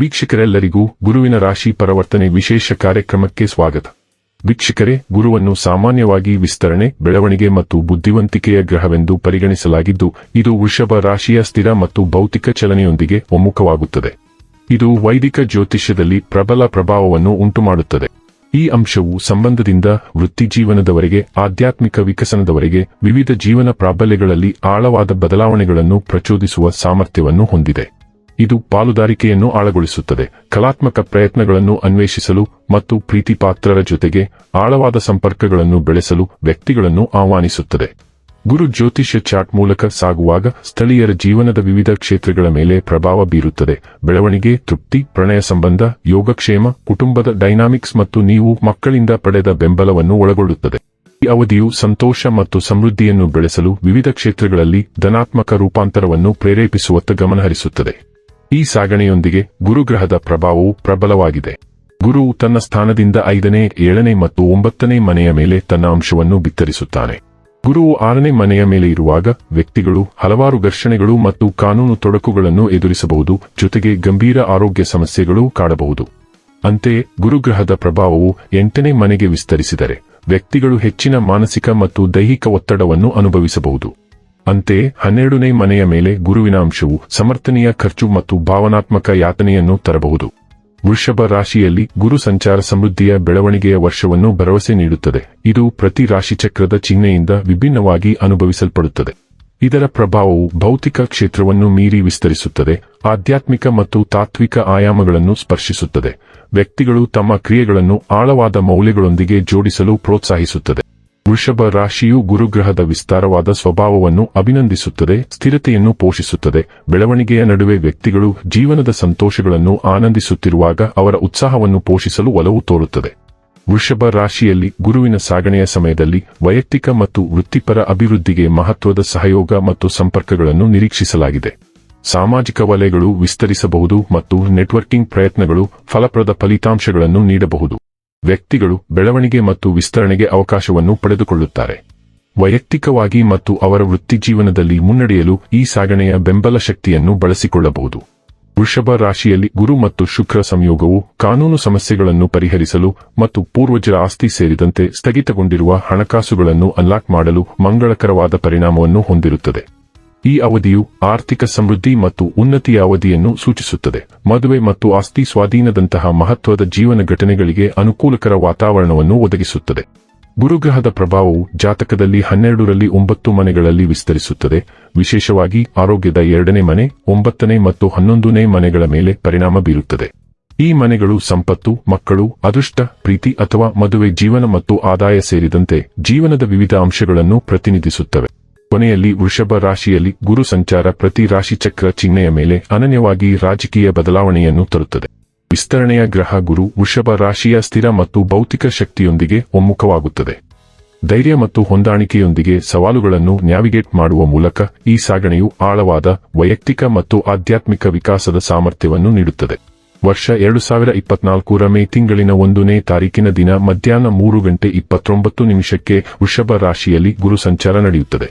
ವೀಕ್ಷಕರೆಲ್ಲರಿಗೂ ಗುರುವಿನ ರಾಶಿ ಪರಿವರ್ತನೆ ವಿಶೇಷ ಕಾರ್ಯಕ್ರಮಕ್ಕೆ ಸ್ವಾಗತ. ವೀಕ್ಷಕರೇ, ಗುರುವನ್ನು ಸಾಮಾನ್ಯವಾಗಿ ವಿಸ್ತರಣೆ, ಬೆಳವಣಿಗೆ ಮತ್ತು ಬುದ್ಧಿವಂತಿಕೆಯ ಗ್ರಹವೆಂದು ಪರಿಗಣಿಸಲಾಗಿದ್ದು, ಇದು ವೃಷಭ ರಾಶಿಯ ಸ್ಥಿರ ಮತ್ತು ಭೌತಿಕ ಚಲನೆಯೊಂದಿಗೆ ಒಮ್ಮುಖವಾಗುತ್ತದೆ. ಇದು ವೈದಿಕ ಜ್ಯೋತಿಷ್ಯದಲ್ಲಿ ಪ್ರಬಲ ಪ್ರಭಾವವನ್ನು ಉಂಟುಮಾಡುತ್ತದೆ. ಈ ಅಂಶವು ಸಂಬಂಧದಿಂದ ವೃತ್ತಿಜೀವನದವರೆಗೆ ಆಧ್ಯಾತ್ಮಿಕ ವಿಕಸನದವರೆಗೆ, ವಿವಿಧ ಜೀವನ ಪ್ರಾಬಲ್ಯಗಳಲ್ಲಿ ಆಳವಾದ ಬದಲಾವಣೆಗಳನ್ನು ಪ್ರಚೋದಿಸುವ ಸಾಮರ್ಥ್ಯವನ್ನು ಹೊಂದಿದೆ. ಇದು ಪಾಲುದಾರಿಕೆಯನ್ನು ಆಳಗೊಳಿಸುತ್ತದೆ. ಕಲಾತ್ಮಕ ಪ್ರಯತ್ನಗಳನ್ನು ಅನ್ವೇಷಿಸಲು ಮತ್ತು ಪ್ರೀತಿಪಾತ್ರರ ಜೊತೆಗೆ ಆಳವಾದ ಸಂಪರ್ಕಗಳನ್ನು ಬೆಳೆಸಲು ವ್ಯಕ್ತಿಗಳನ್ನು ಆಹ್ವಾನಿಸುತ್ತದೆ. ಗುರು ಜ್ಯೋತಿಷ್ಯ ಚಾಟ್ ಮೂಲಕ ಸಾಗುವಾಗ ಸ್ಥಳೀಯರ ಜೀವನದ ವಿವಿಧ ಕ್ಷೇತ್ರಗಳ ಮೇಲೆ ಪ್ರಭಾವ ಬೀರುತ್ತದೆ. ಬೆಳವಣಿಗೆ, ತೃಪ್ತಿ, ಪ್ರಣಯ ಸಂಬಂಧ, ಯೋಗಕ್ಷೇಮ, ಕುಟುಂಬದ ಡೈನಾಮಿಕ್ಸ್ ಮತ್ತು ನೀವು ಮಕ್ಕಳಿಂದ ಪಡೆದ ಬೆಂಬಲವನ್ನು ಒಳಗೊಳ್ಳುತ್ತದೆ. ಈ ಅವಧಿಯು ಸಂತೋಷ ಮತ್ತು ಸಮೃದ್ಧಿಯನ್ನು ಬೆಳೆಸಲು ವಿವಿಧ ಕ್ಷೇತ್ರಗಳಲ್ಲಿ ಧನಾತ್ಮಕ ರೂಪಾಂತರವನ್ನು ಪ್ರೇರೇಪಿಸುವತ್ತ ಗಮನಹರಿಸುತ್ತದೆ. ಈ ಸಾಗಣೆಯೊಂದಿಗೆ ಗುರುಗ್ರಹದ ಪ್ರಭಾವವು ಪ್ರಬಲವಾಗಿದೆ. ಗುರು ತನ್ನ ಸ್ಥಾನದಿಂದ ಐದನೇ, ಏಳನೇ ಮತ್ತು ಒಂಬತ್ತನೇ ಮನೆಯ ಮೇಲೆ ತನ್ನ ಅಂಶವನ್ನು ಬಿತ್ತರಿಸುತ್ತಾನೆ. ಗುರುವು ಆರನೇ ಮನೆಯ ಮೇಲೆ ಇರುವಾಗ ವ್ಯಕ್ತಿಗಳು ಹಲವಾರು ಘರ್ಷಣೆಗಳು ಮತ್ತು ಕಾನೂನು ತೊಡಕುಗಳನ್ನು ಎದುರಿಸಬಹುದು, ಜೊತೆಗೆ ಗಂಭೀರ ಆರೋಗ್ಯ ಸಮಸ್ಯೆಗಳು ಕಾಡಬಹುದು. ಅಂತೆಯೇ ಗುರುಗ್ರಹದ ಪ್ರಭಾವವು ಎಂಟನೇ ಮನೆಗೆ ವಿಸ್ತರಿಸಿದರೆ ವ್ಯಕ್ತಿಗಳು ಹೆಚ್ಚಿನ ಮಾನಸಿಕ ಮತ್ತು ದೈಹಿಕ ಒತ್ತಡವನ್ನು ಅನುಭವಿಸಬಹುದು. ಅಂತೆಯೇ ಹನ್ನೆರಡನೇ ಮನೆಯ ಮೇಲೆ ಗುರುವಿನ ಅಂಶವು ಸಮರ್ಥನೀಯ ಖರ್ಚು ಮತ್ತು ಭಾವನಾತ್ಮಕ ಯಾತನೆಯನ್ನು ತರಬಹುದು. ವೃಷಭ ರಾಶಿಯಲ್ಲಿ ಗುರು ಸಂಚಾರ ಸಮೃದ್ಧಿಯ ಬೆಳವಣಿಗೆಯ ವರ್ಷವನ್ನು ಭರವಸೆ ನೀಡುತ್ತದೆ. ಇದು ಪ್ರತಿ ರಾಶಿಚಕ್ರದ ಚಿಹ್ನೆಯಿಂದ ವಿಭಿನ್ನವಾಗಿ ಅನುಭವಿಸಲ್ಪಡುತ್ತದೆ. ಇದರ ಪ್ರಭಾವವು ಭೌತಿಕ ಕ್ಷೇತ್ರವನ್ನು ಮೀರಿ ವಿಸ್ತರಿಸುತ್ತದೆ, ಆಧ್ಯಾತ್ಮಿಕ ಮತ್ತು ತಾತ್ವಿಕ ಆಯಾಮಗಳನ್ನು ಸ್ಪರ್ಶಿಸುತ್ತದೆ. ವ್ಯಕ್ತಿಗಳು ತಮ್ಮ ಕ್ರಿಯೆಗಳನ್ನು ಆಳವಾದ ಮೌಲ್ಯಗಳೊಂದಿಗೆ ಜೋಡಿಸಲು ಪ್ರೋತ್ಸಾಹಿಸುತ್ತದೆ. ವೃಷಭ ರಾಶಿಯು ಗುರುಗ್ರಹದ ವಿಸ್ತಾರವಾದ ಸ್ವಭಾವವನ್ನು ಅಭಿನಂದಿಸುತ್ತದೆ, ಸ್ಥಿರತೆಯನ್ನು ಪೋಷಿಸುತ್ತದೆ, ಬೆಳವಣಿಗೆಯ ನಡುವೆ ವ್ಯಕ್ತಿಗಳು ಜೀವನದ ಸಂತೋಷಗಳನ್ನು ಆನಂದಿಸುತ್ತಿರುವಾಗ ಅವರ ಉತ್ಸಾಹವನ್ನು ಪೋಷಿಸಲು ಒಲವು ತೋರುತ್ತದೆ. ವೃಷಭ ರಾಶಿಯಲ್ಲಿ ಗುರುವಿನ ಸಾಗಣೆಯ ಸಮಯದಲ್ಲಿ ವೈಯಕ್ತಿಕ ಮತ್ತು ವೃತ್ತಿಪರ ಅಭಿವೃದ್ಧಿಗೆ ಮಹತ್ವದ ಸಹಯೋಗ ಮತ್ತು ಸಂಪರ್ಕಗಳನ್ನು ನಿರೀಕ್ಷಿಸಲಾಗಿದೆ. ಸಾಮಾಜಿಕ ವಲಯಗಳು ವಿಸ್ತರಿಸಬಹುದು ಮತ್ತು ನೆಟ್ವರ್ಕಿಂಗ್ ಪ್ರಯತ್ನಗಳು ಫಲಪ್ರದ ಫಲಿತಾಂಶಗಳನ್ನು ನೀಡಬಹುದು. ವ್ಯಕ್ತಿಗಳು ಬೆಳವಣಿಗೆ ಮತ್ತು ವಿಸ್ತರಣೆಗೆ ಅವಕಾಶವನ್ನು ಪಡೆದುಕೊಳ್ಳುತ್ತಾರೆ. ವೈಯಕ್ತಿಕವಾಗಿ ಮತ್ತು ಅವರ ವೃತ್ತಿಜೀವನದಲ್ಲಿ ಮುನ್ನಡೆಯಲು ಈ ಸಾಗಣೆಯ ಬೆಂಬಲ ಶಕ್ತಿಯನ್ನು ಬಳಸಿಕೊಳ್ಳಬಹುದು. ವೃಷಭ ರಾಶಿಯಲ್ಲಿ ಗುರು ಮತ್ತು ಶುಕ್ರ ಸಂಯೋಗವು ಕಾನೂನು ಸಮಸ್ಯೆಗಳನ್ನು ಪರಿಹರಿಸಲು ಮತ್ತು ಪೂರ್ವಜರ ಆಸ್ತಿ ಸೇರಿದಂತೆ ಸ್ಥಗಿತಗೊಂಡಿರುವ ಹಣಕಾಸುಗಳನ್ನು ಅನ್ಲಾಕ್ ಮಾಡಲು ಮಂಗಳಕರವಾದ ಪರಿಣಾಮವನ್ನು ಹೊಂದಿರುತ್ತದೆ. ಈ ಅವಧಿಯು ಆರ್ಥಿಕ ಸಮೃದ್ಧಿ ಮತ್ತು ಉನ್ನತಿಯ ಅವಧಿಯನ್ನು ಸೂಚಿಸುತ್ತದೆ. ಮದುವೆ ಮತ್ತು ಆಸ್ತಿ ಸ್ವಾಧೀನದಂತಹ ಮಹತ್ವದ ಜೀವನ ಘಟನೆಗಳಿಗೆ ಅನುಕೂಲಕರ ವಾತಾವರಣವನ್ನು ಒದಗಿಸುತ್ತದೆ. ಗುರುಗ್ರಹದ ಪ್ರಭಾವವು ಜಾತಕದಲ್ಲಿ ಹನ್ನೆರಡರಲ್ಲಿ ಒಂಬತ್ತು ಮನೆಗಳಲ್ಲಿ ವಿಸ್ತರಿಸುತ್ತದೆ. ವಿಶೇಷವಾಗಿ ಆರೋಗ್ಯದ ಎರಡನೇ ಮನೆ, ಒಂಬತ್ತನೇ ಮತ್ತು ಹನ್ನೊಂದನೇ ಮನೆಗಳ ಮೇಲೆ ಪರಿಣಾಮ ಬೀರುತ್ತದೆ. ಈ ಮನೆಗಳು ಸಂಪತ್ತು, ಮಕ್ಕಳು, ಅದೃಷ್ಟ, ಪ್ರೀತಿ ಅಥವಾ ಮದುವೆ, ಜೀವನ ಮತ್ತು ಆದಾಯ ಸೇರಿದಂತೆ ಜೀವನದ ವಿವಿಧ ಅಂಶಗಳನ್ನು ಪ್ರತಿನಿಧಿಸುತ್ತವೆ. ಕೊನೆಯಲ್ಲಿ ವೃಷಭ ರಾಶಿಯಲ್ಲಿ ಗುರು ಸಂಚಾರ ಪ್ರತಿ ರಾಶಿಚಕ್ರ ಚಿಹ್ನೆಯ ಮೇಲೆ ಅನನ್ಯವಾಗಿ ರಾಜಕೀಯ ಬದಲಾವಣೆಯನ್ನು ತರುತ್ತದೆ. ವಿಸ್ತರಣೆಯ ಗ್ರಹ ಗುರು ವೃಷಭ ರಾಶಿಯ ಸ್ಥಿರ ಮತ್ತು ಭೌತಿಕ ಶಕ್ತಿಯೊಂದಿಗೆ ಒಮ್ಮುಖವಾಗುತ್ತದೆ. ಧೈರ್ಯ ಮತ್ತು ಹೊಂದಾಣಿಕೆಯೊಂದಿಗೆ ಸವಾಲುಗಳನ್ನು ನ್ಯಾವಿಗೇಟ್ ಮಾಡುವ ಮೂಲಕ ಈ ಸಾಗಣೆಯು ಆಳವಾದ, ವೈಯಕ್ತಿಕ ಮತ್ತು ಆಧ್ಯಾತ್ಮಿಕ ವಿಕಾಸದ ಸಾಮರ್ಥ್ಯವನ್ನು ನೀಡುತ್ತದೆ. ವರ್ಷ ಎರಡು ಸಾವಿರ ಇಪ್ಪತ್ನಾಲ್ಕರ ಮೇ ತಿಂಗಳಿನ ಒಂದನೇ ತಾರೀಕಿನ ದಿನ ಮಧ್ಯಾಹ್ನ ಮೂರು ಗಂಟೆ ಇಪ್ಪತ್ತೊಂಬತ್ತು ನಿಮಿಷಕ್ಕೆ ವೃಷಭ ರಾಶಿಯಲ್ಲಿ ಗುರು ಸಂಚಾರ ನಡೆಯುತ್ತದೆ.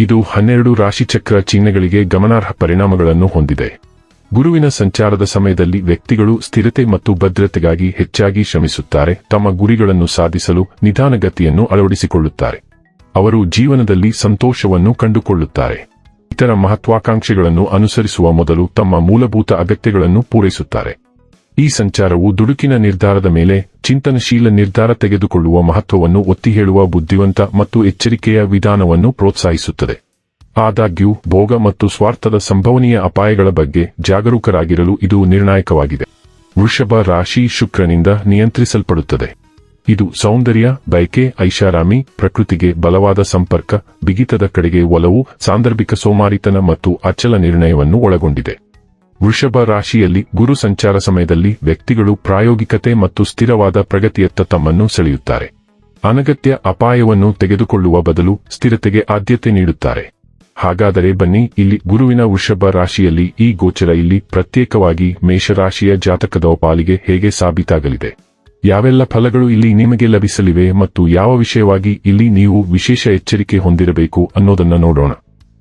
ಇದು ಹನ್ನೆರಡು ರಾಶಿಚಕ್ರ ಚಿಹ್ನೆಗಳಿಗೆ ಗಮನಾರ್ಹ ಪರಿಣಾಮಗಳನ್ನು ಹೊಂದಿದೆ. ಗುರುವಿನ ಸಂಚಾರದ ಸಮಯದಲ್ಲಿ ವ್ಯಕ್ತಿಗಳು ಸ್ಥಿರತೆ ಮತ್ತು ಭದ್ರತೆಗಾಗಿ ಹೆಚ್ಚಾಗಿ ಶ್ರಮಿಸುತ್ತಾರೆ, ತಮ್ಮ ಗುರಿಗಳನ್ನು ಸಾಧಿಸಲು ನಿಧಾನಗತಿಯನ್ನು ಅಳವಡಿಸಿಕೊಳ್ಳುತ್ತಾರೆ. ಅವರು ಜೀವನದಲ್ಲಿ ಸಂತೋಷವನ್ನು ಕಂಡುಕೊಳ್ಳುತ್ತಾರೆ. ಇತರ ಮಹತ್ವಾಕಾಂಕ್ಷೆಗಳನ್ನು ಅನುಸರಿಸುವ ಮೊದಲು ತಮ್ಮ ಮೂಲಭೂತ ಅಗತ್ಯಗಳನ್ನು ಪೂರೈಸುತ್ತಾರೆ. ಈ ಸಂಚಾರವು ದುಡುಕಿನ ನಿರ್ಧಾರದ ಮೇಲೆ ಚಿಂತನಶೀಲ ನಿರ್ಧಾರ ತೆಗೆದುಕೊಳ್ಳುವ ಮಹತ್ವವನ್ನು ಒತ್ತಿ ಹೇಳುವ ಬುದ್ಧಿವಂತ ಮತ್ತು ಎಚ್ಚರಿಕೆಯ ವಿಧಾನವನ್ನು ಪ್ರೋತ್ಸಾಹಿಸುತ್ತದೆ. ಆದಾಗ್ಯೂ, ಭೋಗ ಮತ್ತು ಸ್ವಾರ್ಥದ ಸಂಭವನೀಯ ಅಪಾಯಗಳ ಬಗ್ಗೆ ಜಾಗರೂಕರಾಗಿರಲು ಇದು ನಿರ್ಣಾಯಕವಾಗಿದೆ. ವೃಷಭ ರಾಶಿ ಶುಕ್ರನಿಂದ ನಿಯಂತ್ರಿಸಲ್ಪಡುತ್ತದೆ. ಇದು ಸೌಂದರ್ಯ, ಬಯಕೆ, ಐಷಾರಾಮಿ, ಪ್ರಕೃತಿಗೆ ಬಲವಾದ ಸಂಪರ್ಕ, ಬಿಗಿತದ ಕಡೆಗೆ ಒಲವು, ಸಾಂದರ್ಭಿಕ ಸೋಮಾರಿತನ ಮತ್ತು ಅಚಲ ನಿರ್ಣಯವನ್ನು ಒಳಗೊಂಡಿದೆ. ವೃಷಭ ರಾಶಿಯಲ್ಲಿ ಗುರು ಸಂಚಾರ ಸಮಯದಲ್ಲಿ ವ್ಯಕ್ತಿಗಳು ಪ್ರಾಯೋಗಿಕತೆ ಮತ್ತು ಸ್ಥಿರವಾದ ಪ್ರಗತಿಯತ್ತ ತಮ್ಮನ್ನು ಸೆಳೆಯುತ್ತಾರೆ. ಅನಗತ್ಯ ಅಪಾಯವನ್ನು ತೆಗೆದುಕೊಳ್ಳುವ ಬದಲು ಸ್ಥಿರತೆಗೆ ಆದ್ಯತೆ ನೀಡುತ್ತಾರೆ. ಹಾಗಾದರೆ ಬನ್ನಿ, ಇಲ್ಲಿ ಗುರುವಿನ ವೃಷಭ ರಾಶಿಯಲ್ಲಿ ಈ ಗೋಚರ ಇಲ್ಲಿ ಪ್ರತ್ಯೇಕವಾಗಿ ಮೇಷರಾಶಿಯ ಜಾತಕದ ಪಾಲಿಗೆ ಹೇಗೆ ಸಾಬೀತಾಗಲಿದೆ? ಯಾವೆಲ್ಲ ಫಲಗಳು ಇಲ್ಲಿ ನಿಮಗೆ ಲಭಿಸಲಿವೆ ಮತ್ತು ಯಾವ ವಿಷಯವಾಗಿ ಇಲ್ಲಿ ನೀವು ವಿಶೇಷ ಎಚ್ಚರಿಕೆ ಹೊಂದಿರಬೇಕು ಅನ್ನೋದನ್ನ ನೋಡೋಣ.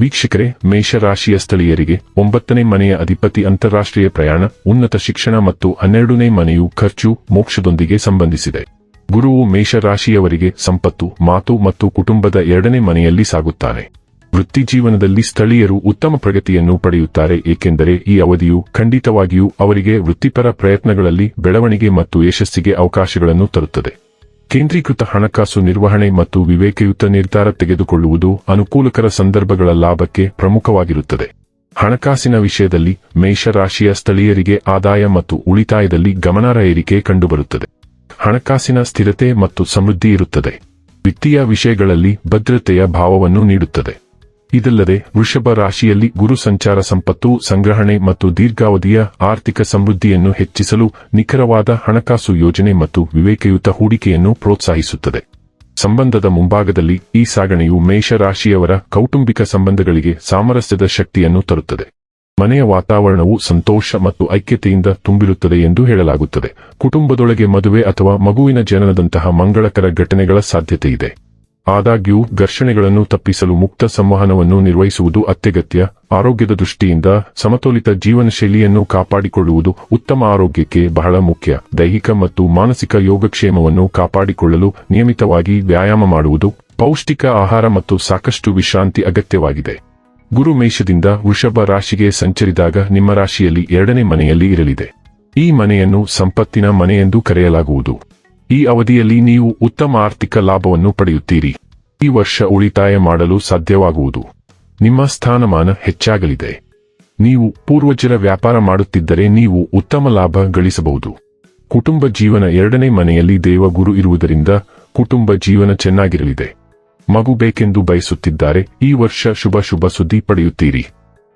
ವೀಕ್ಷಕರೇ, ಮೇಷರಾಶಿಯ ಸ್ಥಳೀಯರಿಗೆ ಒಂಬತ್ತನೇ ಮನೆಯ ಅಧಿಪತಿ ಅಂತಾರಾಷ್ಟ್ರೀಯ ಪ್ರಯಾಣ, ಉನ್ನತ ಶಿಕ್ಷಣ ಮತ್ತು ಹನ್ನೆರಡನೇ ಮನೆಯು ಖರ್ಚು ಮೋಕ್ಷದೊಂದಿಗೆ ಸಂಬಂಧಿಸಿದೆ. ಗುರುವು ಮೇಷರಾಶಿಯವರಿಗೆ ಸಂಪತ್ತು, ಮಾತು ಮತ್ತು ಕುಟುಂಬದ ಎರಡನೇ ಮನೆಯಲ್ಲಿ ಸಾಗುತ್ತಾನೆ. ವೃತ್ತಿ ಜೀವನದಲ್ಲಿ ಸ್ಥಳೀಯರು ಉತ್ತಮ ಪ್ರಗತಿಯನ್ನು ಪಡೆಯುತ್ತಾರೆ, ಏಕೆಂದರೆ ಈ ಅವಧಿಯು ಖಂಡಿತವಾಗಿಯೂ ಅವರಿಗೆ ವೃತ್ತಿಪರ ಪ್ರಯತ್ನಗಳಲ್ಲಿ ಬೆಳವಣಿಗೆ ಮತ್ತು ಯಶಸ್ಸಿಗೆ ಅವಕಾಶಗಳನ್ನು ತರುತ್ತದೆ. ಕೇಂದ್ರೀಕೃತ ಹಣಕಾಸು ನಿರ್ವಹಣೆ ಮತ್ತು ವಿವೇಕಯುತ ನಿರ್ಧಾರ ತೆಗೆದುಕೊಳ್ಳುವುದು ಅನುಕೂಲಕರ ಸಂದರ್ಭಗಳ ಲಾಭಕ್ಕೆ ಪ್ರಮುಖವಾಗಿರುತ್ತದೆ. ಹಣಕಾಸಿನ ವಿಷಯದಲ್ಲಿ ಮೇಷರಾಶಿಯ ಸ್ಥಳೀಯರಿಗೆ ಆದಾಯ ಮತ್ತು ಉಳಿತಾಯದಲ್ಲಿ ಗಮನಾರ್ಹ ಏರಿಕೆ ಕಂಡುಬರುತ್ತದೆ. ಹಣಕಾಸಿನ ಸ್ಥಿರತೆ ಮತ್ತು ಸಮೃದ್ಧಿ ಇರುತ್ತದೆ. ವಿತ್ತೀಯ ವಿಷಯಗಳಲ್ಲಿ ಭದ್ರತೆಯ ಭಾವವನ್ನು ನೀಡುತ್ತದೆ. ಇದಲ್ಲದೆ ವೃಷಭ ರಾಶಿಯಲ್ಲಿ ಗುರು ಸಂಚಾರ ಸಂಪತ್ತು, ಸಂಗ್ರಹಣೆ ಮತ್ತು ದೀರ್ಘಾವಧಿಯ ಆರ್ಥಿಕ ಸಮೃದ್ಧಿಯನ್ನು ಹೆಚ್ಚಿಸಲು ನಿಖರವಾದ ಹಣಕಾಸು ಯೋಜನೆ ಮತ್ತು ವಿವೇಕಯುತ ಹೂಡಿಕೆಯನ್ನು ಪ್ರೋತ್ಸಾಹಿಸುತ್ತದೆ. ಸಂಬಂಧದ ಮುಂಭಾಗದಲ್ಲಿ ಈ ಸಾಗಣೆಯು ಮೇಷರಾಶಿಯವರ ಕೌಟುಂಬಿಕ ಸಂಬಂಧಗಳಿಗೆ ಸಾಮರಸ್ಯದ ಶಕ್ತಿಯನ್ನು ತರುತ್ತದೆ. ಮನೆಯ ವಾತಾವರಣವು ಸಂತೋಷ ಮತ್ತು ಐಕ್ಯತೆಯಿಂದ ತುಂಬಿರುತ್ತದೆ ಎಂದು ಹೇಳಲಾಗುತ್ತದೆ. ಕುಟುಂಬದೊಳಗೆ ಮದುವೆ ಅಥವಾ ಮಗುವಿನ ಜನನದಂತಹ ಮಂಗಳಕರ ಘಟನೆಗಳ ಸಾಧ್ಯತೆ ಇದೆ ಆದಾಗ್ಯೂ, ಘರ್ಷಣೆಗಳನ್ನು ತಪ್ಪಿಸಲು ಮುಕ್ತ ಸಂವಹನವನ್ನು ನಿರ್ವಹಿಸುವುದು ಅತ್ಯಗತ್ಯ. ಆರೋಗ್ಯದ ದೃಷ್ಟಿಯಿಂದ ಸಮತೋಲಿತ ಜೀವನ ಶೈಲಿಯನ್ನು ಕಾಪಾಡಿಕೊಳ್ಳುವುದು ಉತ್ತಮ ಆರೋಗ್ಯಕ್ಕೆ ಬಹಳ ಮುಖ್ಯ. ದೈಹಿಕ ಮತ್ತು ಮಾನಸಿಕ ಯೋಗಕ್ಷೇಮವನ್ನು ಕಾಪಾಡಿಕೊಳ್ಳಲು ನಿಯಮಿತವಾಗಿ ವ್ಯಾಯಾಮ ಮಾಡುವುದು ಪೌಷ್ಟಿಕ ಆಹಾರ ಮತ್ತು ಸಾಕಷ್ಟು ವಿಶ್ರಾಂತಿ ಅಗತ್ಯವಾಗಿದೆ. ಗುರು ಮೇಷದಿಂದ ವೃಷಭ ರಾಶಿಗೆ ಸಂಚರಿದಾಗ ನಿಮ್ಮ ರಾಶಿಯಲ್ಲಿ ಎರಡನೇ ಮನೆಯಲ್ಲಿ ಇರಲಿದೆ. ಈ ಮನೆಯನ್ನು ಸಂಪತ್ತಿನ ಮನೆಯೆಂದು ಕರೆಯಲಾಗುವುದು. ಈ ಅವಧಿಯಲ್ಲಿ ನೀವು ಉತ್ತಮ ಆರ್ಥಿಕ ಲಾಭವನ್ನು ಪಡೆಯುತ್ತೀರಿ. ಈ ವರ್ಷ ಉಳಿತಾಯ ಮಾಡಲು ಸಾಧ್ಯವಾಗುವುದು. ನಿಮ್ಮ ಸ್ಥಾನಮಾನ ಹೆಚ್ಚಾಗಲಿದೆ. ನೀವು ಪೂರ್ವಜರ ವ್ಯಾಪಾರ ಮಾಡುತ್ತಿದ್ದರೆ ನೀವು ಉತ್ತಮ ಲಾಭ ಗಳಿಸಬಹುದು. ಕುಟುಂಬ ಜೀವನ ಎರಡನೇ ಮನೆಯಲ್ಲಿ ದೇವಗುರು ಇರುವುದರಿಂದ ಕುಟುಂಬ ಜೀವನ ಚೆನ್ನಾಗಿರಲಿದೆ. ಮಗು ಬೇಕೆಂದು ಬಯಸುತ್ತಿದ್ದಾರೆ, ಈ ವರ್ಷ ಶುಭ ಶುಭ ಸುದ್ದಿ ಪಡೆಯುತ್ತೀರಿ.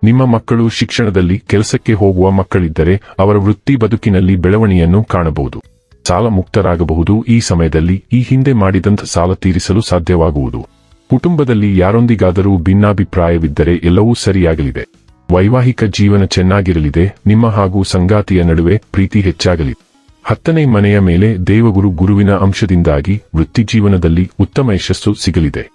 ನಿಮ್ಮ ಮಕ್ಕಳು ಶಿಕ್ಷಣದಲ್ಲಿ ಕೆಲಸಕ್ಕೆ ಹೋಗುವ ಮಕ್ಕಳಿದ್ದರೆ ಅವರ ವೃತ್ತಿ ಬದುಕಿನಲ್ಲಿ ಬೆಳವಣಿಗೆಯನ್ನು ಕಾಣಬಹುದು. ಸಾಲ ಮುಕ್ತರಾಗಬಹುದು. ಈ ಸಮಯದಲ್ಲಿ ಈ ಹಿಂದೆ ಮಾಡಿದಂಥ ಸಾಲ ತೀರಿಸಲು ಸಾಧ್ಯವಾಗುವುದು. ಕುಟುಂಬದಲ್ಲಿ ಯಾರೊಂದಿಗಾದರೂ ಭಿನ್ನಾಭಿಪ್ರಾಯವಿದ್ದರೆ ಎಲ್ಲವೂ ಸರಿಯಾಗಲಿದೆ. ವೈವಾಹಿಕ ಜೀವನ ಚೆನ್ನಾಗಿರಲಿದೆ. ನಿಮ್ಮ ಹಾಗೂ ಸಂಗಾತಿಯ ನಡುವೆ ಪ್ರೀತಿ ಹೆಚ್ಚಾಗಲಿದೆ ಹತ್ತನೇ ಮನೆಯ ಮೇಲೆ ದೇವಗುರು ಗುರುವಿನ ಅಂಶದಿಂದಾಗಿ ವೃತ್ತಿಜೀವನದಲ್ಲಿ ಉತ್ತಮ ಯಶಸ್ಸು ಸಿಗಲಿದೆ.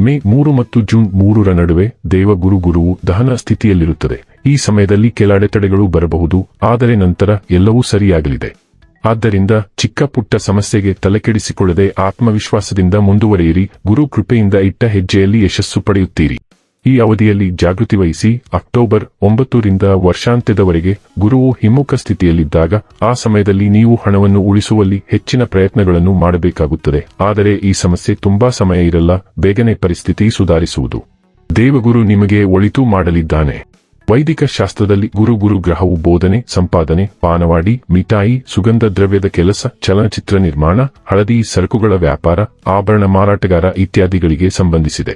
ಮೇ ಮೂರು ಮತ್ತು ಜೂನ್ ಮೂರರ ನಡುವೆ ದೇವಗುರು ಗುರುವು ದಹನ ಸ್ಥಿತಿಯಲ್ಲಿರುತ್ತದೆ. ಈ ಸಮಯದಲ್ಲಿ ಕೆಲ ಅಡೆತಡೆಗಳು ಬರಬಹುದು. ಆದರೆ ನಂತರ ಎಲ್ಲವೂ ಸರಿಯಾಗಲಿದೆ. ಆದ್ದರಿಂದ ಚಿಕ್ಕ ಪುಟ್ಟ ಸಮಸ್ಯೆಗೆ ತಲೆಕೆಡಿಸಿಕೊಳ್ಳದೆ ಆತ್ಮವಿಶ್ವಾಸದಿಂದ ಮುಂದುವರೆಯಿರಿ. ಗುರು ಕೃಪೆಯಿಂದ ಇಟ್ಟ ಹೆಜ್ಜೆಯಲ್ಲಿ ಯಶಸ್ಸು ಪಡೆಯುತ್ತೀರಿ. ಈ ಅವಧಿಯಲ್ಲಿ ಜಾಗೃತಿ ವಹಿಸಿ ಅಕ್ಟೋಬರ್ ಒಂಬತ್ತರಿಂದ ವರ್ಷಾಂತ್ಯದವರೆಗೆ ಗುರುವು ಹಿಮ್ಮುಖ ಸ್ಥಿತಿಯಲ್ಲಿದ್ದಾಗ ಆ ಸಮಯದಲ್ಲಿ ನೀವು ಹಣವನ್ನು ಉಳಿಸುವಲ್ಲಿ ಹೆಚ್ಚಿನ ಪ್ರಯತ್ನಗಳನ್ನು ಮಾಡಬೇಕಾಗುತ್ತದೆ. ಆದರೆ ಈ ಸಮಸ್ಯೆ ತುಂಬಾ ಸಮಯ ಇರಲ್ಲ, ಬೇಗನೆ ಪರಿಸ್ಥಿತಿ ಸುಧಾರಿಸುವುದು. ದೇವಗುರು ನಿಮಗೆ ಒಳಿತು ಮಾಡಲಿದ್ದಾನೆ. ವೈದಿಕ ಶಾಸ್ತ್ರದಲ್ಲಿ ಗುರು ಗುರು ಗ್ರಹವು ಬೋಧನೆ, ಸಂಪಾದನೆ, ಪಾನವಾಡಿ, ಮಿಠಾಯಿ, ಸುಗಂಧ ದ್ರವ್ಯದ ಕೆಲಸ, ಚಲನಚಿತ್ರ ನಿರ್ಮಾಣ, ಹಳದಿ ಸರಕುಗಳ ವ್ಯಾಪಾರ, ಆಭರಣ ಮಾರಾಟಗಾರ ಇತ್ಯಾದಿಗಳಿಗೆ ಸಂಬಂಧಿಸಿದೆ.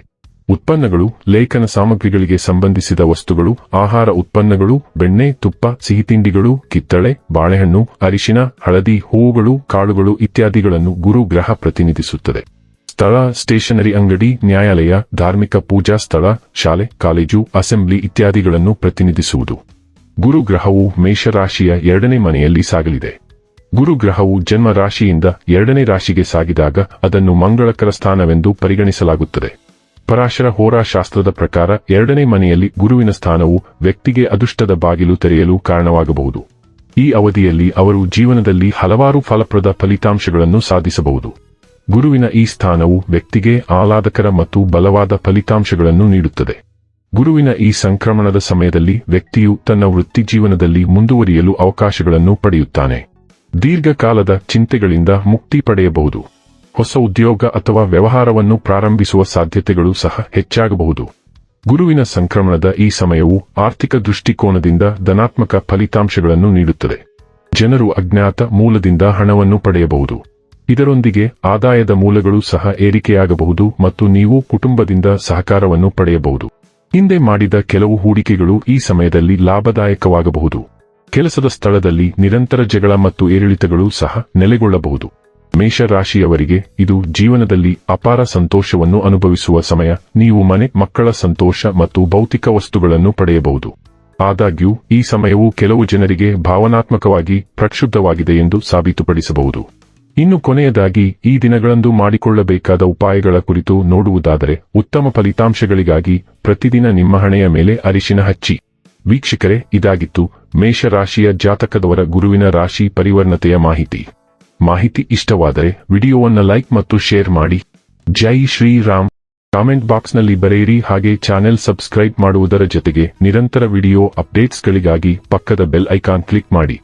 ಉತ್ಪನ್ನಗಳು, ಲೇಖನ ಸಾಮಗ್ರಿಗಳಿಗೆ ಸಂಬಂಧಿಸಿದ ವಸ್ತುಗಳು, ಆಹಾರ ಉತ್ಪನ್ನಗಳು, ಬೆಣ್ಣೆ, ತುಪ್ಪ ಸಿಹಿತಿಂಡಿಗಳು ಕಿತ್ತಳೆ, ಬಾಳೆಹಣ್ಣು, ಅರಿಶಿನ, ಹಳದಿ, ಹೂವುಗಳು, ಕಾಳುಗಳು ಇತ್ಯಾದಿಗಳನ್ನು ಗುರು ಗ್ರಹ ಪ್ರತಿನಿಧಿಸುತ್ತದೆ. ಸ್ಥಳ, ಸ್ಟೇಷನರಿ ಅಂಗಡಿ, ನ್ಯಾಯಾಲಯ, ಧಾರ್ಮಿಕ ಪೂಜಾ ಸ್ಥಳ, ಶಾಲೆ, ಕಾಲೇಜು, ಅಸೆಂಬ್ಲಿ ಇತ್ಯಾದಿಗಳನ್ನು ಪ್ರತಿನಿಧಿಸುವುದು. ಗುರುಗ್ರಹವು ಮೇಷರಾಶಿಯ ಎರಡನೇ ಮನೆಯಲ್ಲಿ ಸಾಗಲಿದೆ. ಗುರುಗ್ರಹವು ಜನ್ಮ ರಾಶಿಯಿಂದ ಎರಡನೇ ರಾಶಿಗೆ ಸಾಗಿದಾಗ ಅದನ್ನು ಮಂಗಳಕರ ಸ್ಥಾನವೆಂದು ಪರಿಗಣಿಸಲಾಗುತ್ತದೆ. ಪರಾಶರ ಹೋರಾಶಾಸ್ತ್ರದ ಪ್ರಕಾರ ಎರಡನೇ ಮನೆಯಲ್ಲಿ ಗುರುವಿನ ಸ್ಥಾನವು ವ್ಯಕ್ತಿಗೆ ಅದೃಷ್ಟದ ಬಾಗಿಲು ತೆರೆಯಲು ಕಾರಣವಾಗಬಹುದು. ಈ ಅವಧಿಯಲ್ಲಿ ಅವರು ಜೀವನದಲ್ಲಿ ಹಲವಾರು ಫಲಪ್ರದ ಫಲಿತಾಂಶಗಳನ್ನು ಸಾಧಿಸಬಹುದು. ಗುರುವಿನ ಈ ಸ್ಥಾನವು ವ್ಯಕ್ತಿಗೆ ಆಹ್ಲಾದಕರ ಮತ್ತು ಬಲವಾದ ಫಲಿತಾಂಶಗಳನ್ನು ನೀಡುತ್ತದೆ. ಗುರುವಿನ ಈ ಸಂಕ್ರಮಣದ ಸಮಯದಲ್ಲಿ ವ್ಯಕ್ತಿಯು ತನ್ನ ವೃತ್ತಿಜೀವನದಲ್ಲಿ ಮುಂದುವರಿಯಲು ಅವಕಾಶಗಳನ್ನು ಪಡೆಯುತ್ತಾನೆ. ದೀರ್ಘಕಾಲದ ಚಿಂತೆಗಳಿಂದ ಮುಕ್ತಿ ಪಡೆಯಬಹುದು. ಹೊಸ ಉದ್ಯೋಗ ಅಥವಾ ವ್ಯವಹಾರವನ್ನು ಪ್ರಾರಂಭಿಸುವ ಸಾಧ್ಯತೆಗಳು ಸಹ ಹೆಚ್ಚಾಗಬಹುದು. ಗುರುವಿನ ಸಂಕ್ರಮಣದ ಈ ಸಮಯವು ಆರ್ಥಿಕ ದೃಷ್ಟಿಕೋನದಿಂದ ಧನಾತ್ಮಕ ಫಲಿತಾಂಶಗಳನ್ನು ನೀಡುತ್ತದೆ. ಜನರು ಅಜ್ಞಾತ ಮೂಲದಿಂದ ಹಣವನ್ನು ಪಡೆಯಬಹುದು. ಇದರೊಂದಿಗೆ ಆದಾಯದ ಮೂಲಗಳು ಸಹ ಏರಿಕೆಯಾಗಬಹುದು ಮತ್ತು ನೀವು ಕುಟುಂಬದಿಂದ ಸಹಕಾರವನ್ನು ಪಡೆಯಬಹುದು. ಹಿಂದೆ ಮಾಡಿದ ಕೆಲವು ಹೂಡಿಕೆಗಳು ಈ ಸಮಯದಲ್ಲಿ ಲಾಭದಾಯಕವಾಗಬಹುದು. ಕೆಲಸದ ಸ್ಥಳದಲ್ಲಿ ನಿರಂತರ ಜಗಳ ಮತ್ತು ಏರಿಳಿತಗಳು ಸಹ ನೆಲೆಗೊಳ್ಳಬಹುದು. ಮೇಷರಾಶಿಯವರಿಗೆ ಇದು ಜೀವನದಲ್ಲಿ ಅಪಾರ ಸಂತೋಷವನ್ನು ಅನುಭವಿಸುವ ಸಮಯ. ನೀವು ಮನೆ, ಮಕ್ಕಳ ಸಂತೋಷ ಮತ್ತು ಭೌತಿಕ ವಸ್ತುಗಳನ್ನು ಪಡೆಯಬಹುದು. ಆದಾಗ್ಯೂ, ಈ ಸಮಯವು ಕೆಲವು ಜನರಿಗೆ ಭಾವನಾತ್ಮಕವಾಗಿ ಪ್ರಕ್ಷುಬ್ಧವಾಗಿದೆ ಎಂದು ಸಾಬೀತುಪಡಿಸಬಹುದು. ಇನ್ನು ಕೊನೆಯದಾಗಿ, ಈ ದಿನಗಳಂದು ಮಾಡಿಕೊಳ್ಳಬೇಕಾದ ಉಪಾಯಗಳ ಕುರಿತು ನೋಡುವುದಾದರೆ, ಉತ್ತಮ ಫಲಿತಾಂಶಗಳಿಗಾಗಿ ಪ್ರತಿದಿನ ನಿಮ್ಮ ಹಣೆಯ ಮೇಲೆ ಅರಿಶಿನ ಹಚ್ಚಿ. ವೀಕ್ಷಕರೇ, ಇದಾಗಿತ್ತು ಮೇಷರಾಶಿಯ ಜಾತಕದವರ ಗುರುವಿನ ರಾಶಿ ಪರಿವರ್ಣತೆಯ ಮಾಹಿತಿ. ಮಾಹಿತಿ ಇಷ್ಟವಾದರೆ ವಿಡಿಯೋವನ್ನ ಲೈಕ್ ಮತ್ತು ಶೇರ್ ಮಾಡಿ. ಜೈ ಶ್ರೀರಾಮ್. ಕಾಮೆಂಟ್ ಬಾಕ್ಸ್ನಲ್ಲಿ ಬರೆಯಿರಿ, ಹಾಗೆ ಚಾನೆಲ್ ಸಬ್ಸ್ಕ್ರೈಬ್ ಮಾಡುವುದರ ಜೊತೆಗೆ ನಿರಂತರ ವಿಡಿಯೋ ಅಪ್ಡೇಟ್ಸ್ಗಳಿಗಾಗಿ ಪಕ್ಕದ ಬೆಲ್ ಐಕಾನ್ ಕ್ಲಿಕ್ ಮಾಡಿ.